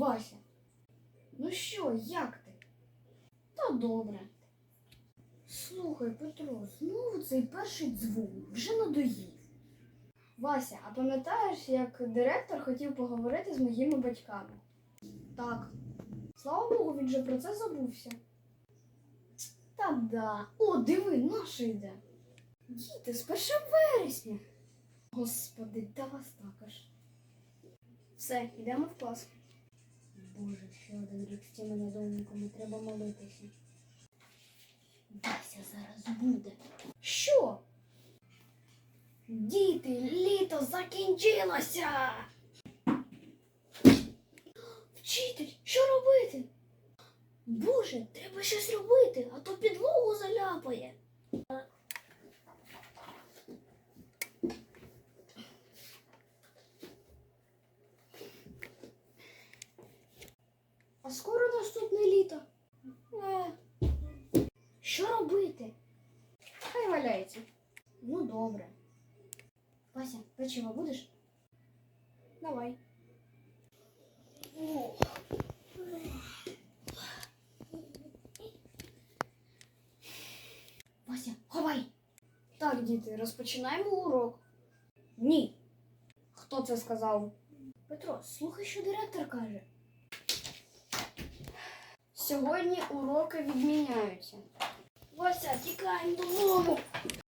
Вася. Ну що, як ти? Та добре. Слухай, Петро, знову цей перший дзвон вже надоїв. Вася, а пам'ятаєш, як директор хотів поговорити з моїми батьками? Так. Слава Богу, він же про це забувся. Та да. О, диви, наша йде. Діти, з 1 вересня. Господи, та вас також. Все, йдемо в клас. Боже, ще один рік з цими недовниками треба молитися. Вася зараз буде. Що? Діти, літо закінчилося. Вчитель, що робити? Боже, треба щось робити, а то підлогу заляпає. А скоро наступне літо. Е, що робити? Хай валяється. Ну, добре. Вася, печиво будеш? Давай. О. Вася, ховай. Так, діти, розпочинаємо урок. Ні. Хто це сказав? Петро, слухай, що директор каже. Сьогодні уроки відміняються. Вася, тікаємо додому.